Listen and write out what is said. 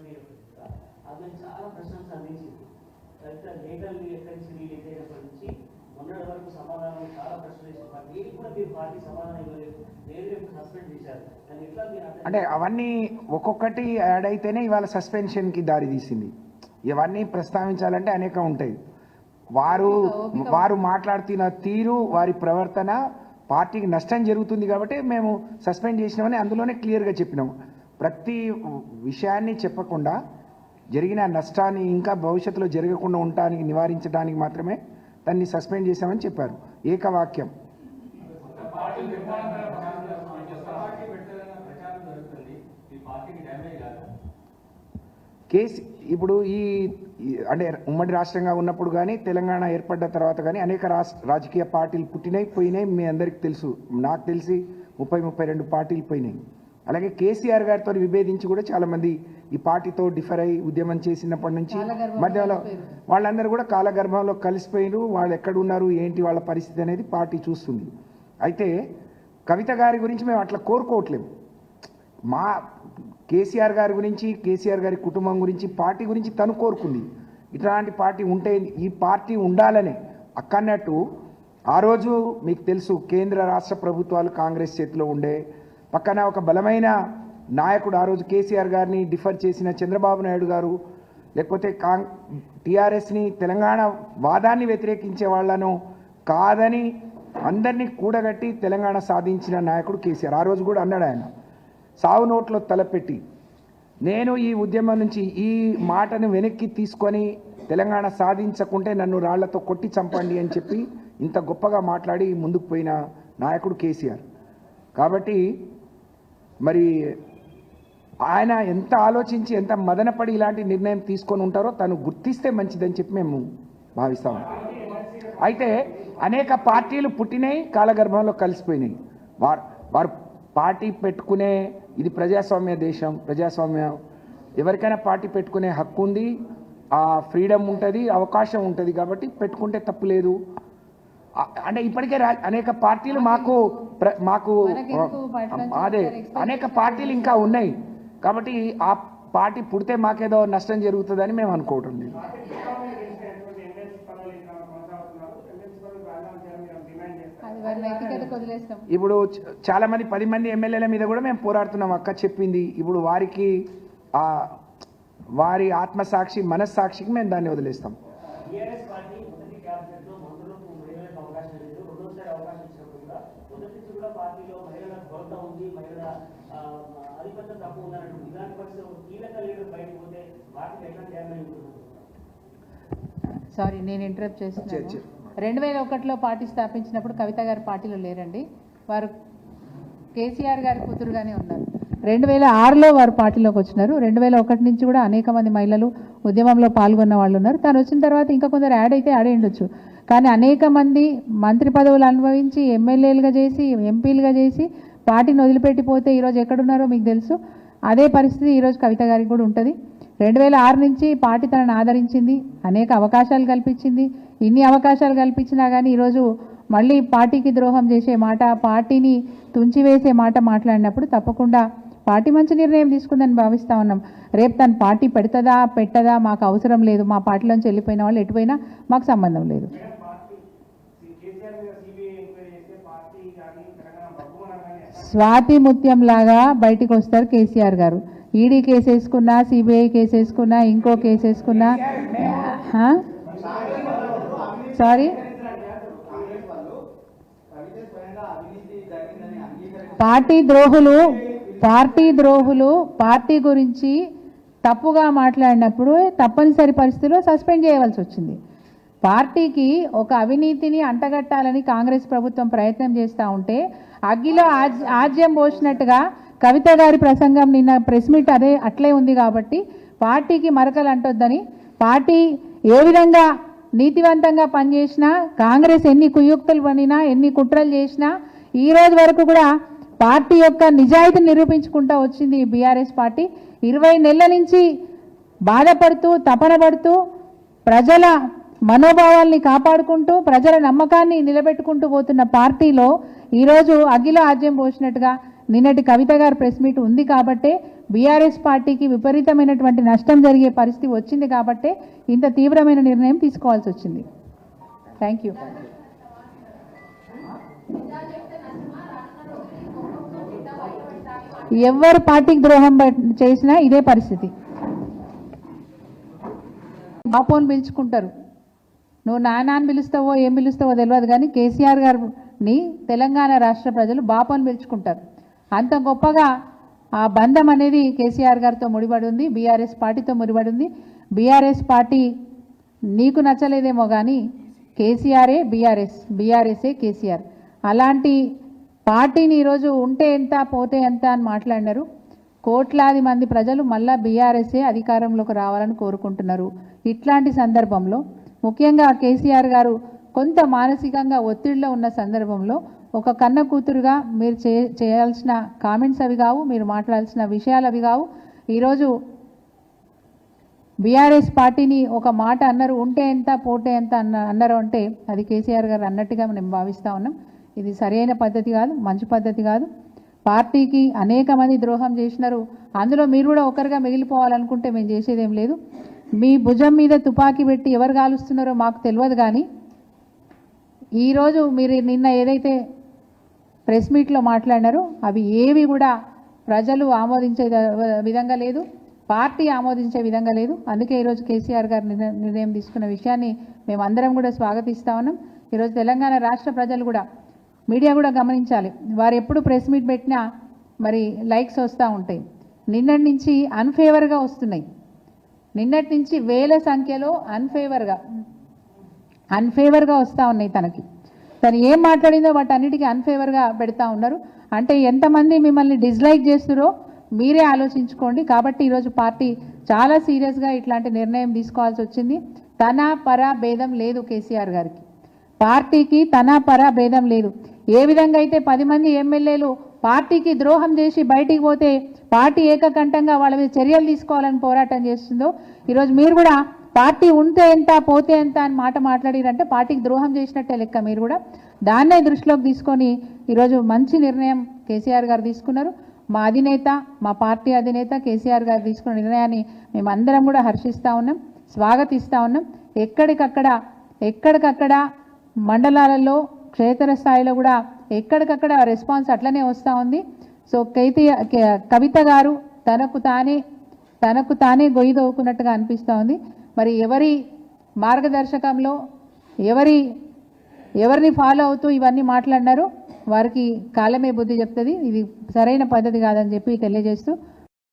వ్యక్తమైనప్పటికీ కూడా ఆమె చాలా కవిత లేఖలు ఎక్కడి నుంచి రిలీజ్ అయినప్పటి నుంచి మొన్నటి వరకు సమాధానం చాలా ప్రశ్నలు ఇచ్చారు కూడా మీరు పార్టీ సమాధానం ఇవ్వలేదు. లేదు రేపు సస్పెండ్ చేశారు కానీ ఎట్లా మీరు అర్థం అంటే అవన్నీ ఒక్కొక్కటి యాడ్ అయితేనే ఇవాళ సస్పెన్షన్కి దారి తీసింది. ఇవన్నీ ప్రస్తావించాలంటే అనేక ఉంటాయి. వారు వారు మాట్లాడుతున్న తీరు వారి ప్రవర్తన పార్టీకి నష్టం జరుగుతుంది కాబట్టి మేము సస్పెండ్ చేసినామని అందులోనే క్లియర్గా చెప్పినాం ప్రతి విషయాన్ని చెప్పకుండా జరిగిన నష్టాన్ని ఇంకా భవిష్యత్తులో జరగకుండా ఉండటానికి నివారించడానికి మాత్రమే దాన్ని సస్పెండ్ చేశామని చెప్పారు. ఏకవాక్యం. కేసు ఇప్పుడు ఈ అంటే ఉమ్మడి రాష్ట్రంగా ఉన్నప్పుడు కానీ తెలంగాణ ఏర్పడ్డ తర్వాత కానీ అనేక రాష్ట్ర రాజకీయ పార్టీలు పుట్టినాయి పోయినాయి మీ అందరికీ తెలుసు. నాకు తెలిసి ముప్పై ముప్పై రెండు పార్టీలు పోయినాయి. అలాగే కేసీఆర్ గారితో విభేదించి కూడా చాలామంది ఈ పార్టీతో డిఫర్ అయి ఉద్యమం చేసినప్పటి నుంచి మధ్యలో. వాళ్ళందరూ కూడా కాలగర్భంలో కలిసిపోయినారు వాళ్ళు ఎక్కడున్నారు ఏంటి వాళ్ళ పరిస్థితి అనేది పార్టీ చూస్తుంది. అయితే కవిత గారి గురించి మేము అట్లా కోరుకోవట్లేము మా కేసీఆర్ గారి గురించి కేసీఆర్ గారి కుటుంబం గురించి పార్టీ గురించి తను కోరుకుంది. ఇట్లాంటి పార్టీ ఉంటే ఈ పార్టీ ఉండాలనే అక్కన్నట్టు ఆ రోజు మీకు తెలుసు కేంద్ర రాష్ట్ర ప్రభుత్వాలు కాంగ్రెస్ చేతిలో ఉండే పక్కన ఒక బలమైన నాయకుడు ఆ రోజు కేసీఆర్ గారిని డిఫర్ చేసిన చంద్రబాబు నాయుడు గారు లేకపోతే కాంగ్ టీఆర్ఎస్ని తెలంగాణ వాదాన్ని వ్యతిరేకించే వాళ్ళను కాదని అందరినీ కూడగట్టి తెలంగాణ సాధించిన నాయకుడు కేసీఆర్. ఆ రోజు కూడా అన్నాడు ఆయన సావు నోట్లో తలపెట్టి నేను ఈ ఉద్యమం నుంచి ఈ మాటను వెనక్కి తీసుకొని తెలంగాణ సాధించకుంటే నన్ను రాళ్ళతో కొట్టి చంపండి అని చెప్పి ఇంత గొప్పగా మాట్లాడి ముందుకు పోయిన నాయకుడు కేసీఆర్. కాబట్టి మరి ఆయన ఎంత ఆలోచించి ఎంత మదనపడి ఇలాంటి నిర్ణయం తీసుకొని ఉంటారో తను గుర్తిస్తే మంచిదని చెప్పి మేము భావిస్తాము అయితే అనేక పార్టీలు పుట్టినాయి కాలగర్భంలో కలిసిపోయినాయి. వారు వారు పార్టీ పెట్టుకునే ఇది ప్రజాస్వామ్య దేశం ప్రజాస్వామ్యం ఎవరికైనా పార్టీ పెట్టుకునే హక్కు ఉంది ఆ ఫ్రీడమ్ ఉంటుంది అవకాశం ఉంటుంది కాబట్టి పెట్టుకుంటే తప్పు లేదు. అంటే ఇప్పటికే రా- అనేక పార్టీలు మాకు ప్ర- మాకు అదే అనేక పార్టీలు ఇంకా ఉన్నాయి. కాబట్టి ఆ పార్టీ పుడితే మాకేదో నష్టం జరుగుతుందని మేము అనుకోవటం లేదు. ఇప్పుడు చాలా మంది పది మంది ఎమ్మెల్యేల మీద కూడా మేము పోరాడుతున్నాం. అక్క చెప్పింది. ఇప్పుడు వారికి ఆ వారి ఆత్మసాక్షి మనస్సాక్షికి మేము దాన్ని వదిలేస్తాం టీఆర్ఎస్ పార్టీ మొదటి క్యాబినెట్లో మంత్రులకు మహిళలకు అవకాశం లేదు రెండోసారి అవకాశం ఇచ్చినప్పుడు కూడా మొదటి నుంచి కూడా పార్టీలో మహిళల కొరత ఉంది మహిళల ఆ, ఆధిపత్యం తక్కువ ఉందన్నట్టు ఇలాంటి పరిస్థితి ఒక కీలక లీడర్ బయటకు పోతే పార్టీకి ఎట్లాంటి డ్యామేజ్ ఉంటుంది సారీ నేను ఇంటరప్ట్ చేస్తున్నాను. రెండు వేల ఒకటిలో పార్టీ స్థాపించినప్పుడు కవిత గారు పార్టీలో లేరండి. వారు కేసీఆర్ గారి కూతురుగానే ఉన్నారు. రెండు వేల ఆరులో వారు పార్టీలోకి వచ్చినారు. రెండు వేల ఒకటి నుంచి కూడా అనేక మంది మహిళలు ఉద్యమంలో పాల్గొన్న వాళ్ళు ఉన్నారు. తను వచ్చిన తర్వాత ఇంకా కొందరు యాడ్ అయితే యాడ్ ఉండొచ్చు కానీ అనేక మంది మంత్రి పదవులు అనుభవించి ఎమ్మెల్యేలుగా చేసి ఎంపీలుగా చేసి పార్టీని వదిలిపెట్టిపోతే ఈరోజు ఎక్కడున్నారో మీకు తెలుసు. అదే పరిస్థితి ఈరోజు కవిత గారికి కూడా ఉంటుంది. రెండు వేల ఆరు నుంచి పార్టీ తనను ఆదరించింది. అనేక అవకాశాలు కల్పించింది. ఇన్ని అవకాశాలు కల్పించినా కానీ ఈరోజు మళ్ళీ పార్టీకి ద్రోహం చేసే మాట పార్టీని తుంచివేసే మాట మాట్లాడినప్పుడు తప్పకుండా పార్టీ మంచి నిర్ణయం తీసుకుందని భావిస్తా ఉన్నాం. రేపు తను పార్టీ పెడతదా పెట్టదా మాకు అవసరం లేదు. మా పార్టీలోంచి వెళ్ళిపోయిన వాళ్ళు ఎటుపోయినా మాకు సంబంధం లేదు. స్వాతి ముత్యం లాగా బయటికి వస్తారు కేసీఆర్ గారు. ఈడీ కేసు వేసుకున్నా సిబిఐ కేసు వేసుకున్నా ఇంకో కేసు వేసుకున్నా సారీ పార్టీ ద్రోహులు పార్టీ ద్రోహులు పార్టీ గురించి తప్పుగా మాట్లాడినప్పుడు తప్పనిసరి పరిస్థితిలో సస్పెండ్ చేయవలసి వచ్చింది. పార్టీకి ఒక అవినీతిని అంటగట్టాలని కాంగ్రెస్ ప్రభుత్వం ప్రయత్నం చేస్తూ ఉంటే అగ్గిలో ఆజ్యం పోసినట్టుగా కవిత గారి ప్రసంగం నిన్న ప్రెస్ మీట్ అదే అట్లే ఉంది కాబట్టి పార్టీకి మరకలు అంటొద్దని పార్టీ ఏ విధంగా నీతివంతంగా పనిచేసినా కాంగ్రెస్ ఎన్ని కుయుక్తులు పనినా ఎన్ని కుట్రలు చేసినా ఈ రోజు వరకు కూడా పార్టీ యొక్క నిజాయితీని నిరూపించుకుంటూ వచ్చింది బీఆర్ఎస్ పార్టీ. ఇరవై నెలల నుంచి బాధపడుతూ తపన పడుతూ ప్రజల మనోభావాల్ని కాపాడుకుంటూ ప్రజల నమ్మకాన్ని నిలబెట్టుకుంటూ పోతున్న పార్టీలో ఈరోజు అఖిల ఆజ్యం పోసినట్టుగా నిన్నటి కవిత గారు ప్రెస్ మీట్ ఉంది కాబట్టే బీఆర్ఎస్ పార్టీకి విపరీతమైనటువంటి నష్టం జరిగే పరిస్థితి వచ్చింది కాబట్టే ఇంత తీవ్రమైన నిర్ణయం తీసుకోవాల్సి వచ్చింది. థ్యాంక్ యూ ఎవరు పార్టీకి ద్రోహం చేసినా ఇదే పరిస్థితి. బాపోని పిలుచుకుంటారు. నువ్వు నాన్న అని పిలుస్తావో ఏం పిలుస్తావో తెలియదు కానీ కేసీఆర్ గారు ని తెలంగాణ రాష్ట్ర ప్రజలు బాపోని పిలుచుకుంటారు. అంత గొప్పగా ఆ బంధం అనేది కేసీఆర్ గారితో ముడిపడి ఉంది బీఆర్ఎస్ పార్టీతో ముడిపడి ఉంది బీఆర్ఎస్ పార్టీ నీకు నచ్చలేదేమో కానీ కేసీఆరే బీఆర్ఎస్ బీఆర్ఎస్ఏ కేసీఆర్. అలాంటి పార్టీని ఈరోజు ఉంటే ఎంత పోతే ఎంత అని మాట్లాడినారు. కోట్లాది మంది ప్రజలు మళ్ళా బీఆర్ఎస్ఏ అధికారంలోకి రావాలని కోరుకుంటున్నారు. ఇట్లాంటి సందర్భంలో ముఖ్యంగా కేసీఆర్ గారు కొంత మానసికంగా ఒత్తిడిలో ఉన్న సందర్భంలో ఒక కన్న కూతురుగా మీరు చే చేయాల్సిన కామెంట్స్ అవి కావు మీరు మాట్లాడాల్సిన విషయాలు అవి కావు. ఈరోజు బీఆర్ఎస్ పార్టీని ఒక మాట అన్నారు ఉంటే ఎంత పోటే ఎంత అన్న అన్నారు అంటే అది కేసీఆర్ గారు అన్నట్టుగా మేము భావిస్తూ ఉన్నాం. ఇది సరైన పద్ధతి కాదు మంచి పద్ధతి కాదు. పార్టీకి అనేక మంది ద్రోహం చేసినారు. అందులో మీరు కూడా ఒకరిగా మిగిలిపోవాలనుకుంటే మేము చేసేదేం లేదు. మీ భుజం మీద తుపాకీ పెట్టి ఎవరు కాలుస్తున్నారో మాకు తెలియదు కానీ ఈరోజు మీరు నిన్న ఏదైతే ప్రెస్ మీట్లో మాట్లాడినారో అవి ఏవి కూడా ప్రజలు ఆమోదించే విధంగా లేదు పార్టీ ఆమోదించే విధంగా లేదు. అందుకే ఈరోజు కేసీఆర్ గారు నిర్ణయం తీసుకున్న విషయాన్ని మేమందరం కూడా స్వాగతిస్తా ఉన్నాం. ఈరోజు తెలంగాణ రాష్ట్ర ప్రజలు కూడా మీడియా కూడా గమనించాలి. వారు ఎప్పుడు ప్రెస్ మీట్ పెట్టినా మరి లైక్స్ వస్తూ ఉంటాయి. నిన్నటి నుంచి అన్ఫేవర్గా వస్తున్నాయి. నిన్నటి నుంచి వేల సంఖ్యలో అన్ఫేవర్గా. అన్ఫేవర్గా వస్తూ ఉన్నాయి తనకి. తను ఏం మాట్లాడిందో వాటన్నిటికీ అన్ఫేవర్గా పెడతా ఉన్నారు. అంటే ఎంతమంది మిమ్మల్ని డిస్లైక్ చేస్తురో మీరే ఆలోచించుకోండి. కాబట్టి ఈరోజు పార్టీ చాలా సీరియస్గా ఇట్లాంటి నిర్ణయం తీసుకోవాల్సి వచ్చింది. తన పర భేదం లేదు కేసీఆర్ గారికి. పార్టీకి తన పర భేదం లేదు. ఏ విధంగా అయితే పది మంది ఎమ్మెల్యేలు పార్టీకి ద్రోహం చేసి బయటికి పోతే పార్టీ ఏకకంఠంగా వాళ్ళ మీద చర్యలు తీసుకోవాలని పోరాటం చేస్తుందో ఈరోజు మీరు కూడా పార్టీ ఉంటే ఎంత పోతే ఎంత అని మాట మాట్లాడిరంటే పార్టీకి ద్రోహం చేసినట్టే లెక్క మీరు కూడా. దాన్నే దృష్టిలోకి తీసుకొని ఈరోజు మంచి నిర్ణయం కేసీఆర్ గారు తీసుకున్నారు. మా అధినేత మా పార్టీ అధినేత కేసీఆర్ గారు తీసుకున్న నిర్ణయాన్ని మేమందరం కూడా హర్షిస్తూ ఉన్నాం స్వాగతిస్తూ ఉన్నాం. ఎక్కడికక్కడ ఎక్కడికక్కడ మండలాలలో క్షేత్రస్థాయిలో కూడా ఎక్కడికక్కడ రెస్పాన్స్ అట్లనే వస్తూ ఉంది. సో కైతి కే- కవిత గారు తనకు తానే తనకు తానే గొయ్యి దవ్వుకున్నట్టుగా అనిపిస్తూ ఉంది. మరి ఎవరి మార్గదర్శకంలో ఎవరి ఎవరిని ఫాలో అవుతూ ఇవన్నీ మాట్లాడినారో వారికి కాలమే బుద్ధి చెప్తుంది. ఇది సరైన పద్ధతి కాదని చెప్పి తెలియజేస్తూ